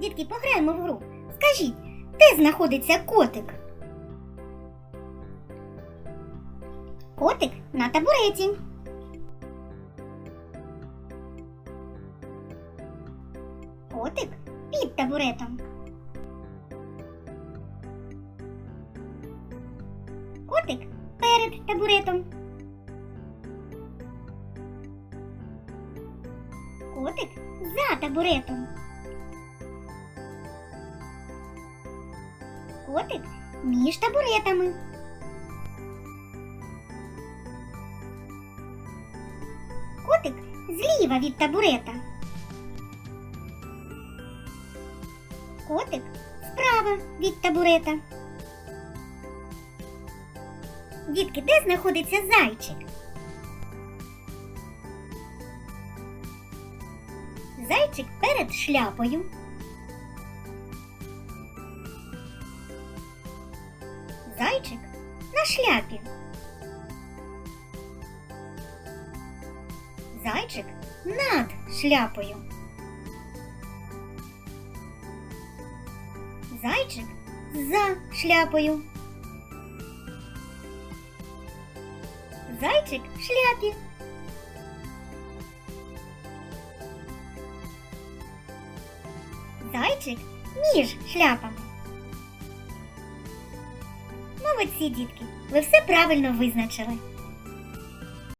Дітки, пограємо в гру. Скажіть, де знаходиться котик? Котик на табуреті. Котик під табуретом. Котик перед табуретом. Котик за табуретом. Котик між табуретами. Котик зліва від табурета. Котик справа від табурета. Дітки, де знаходиться зайчик? Зайчик перед шляпою. Зайчик на шляпі. Зайчик над шляпою. Зайчик за шляпою. Зайчик в шляпі. Зайчик між шляпами. Молодці, дітки, ви все правильно визначили.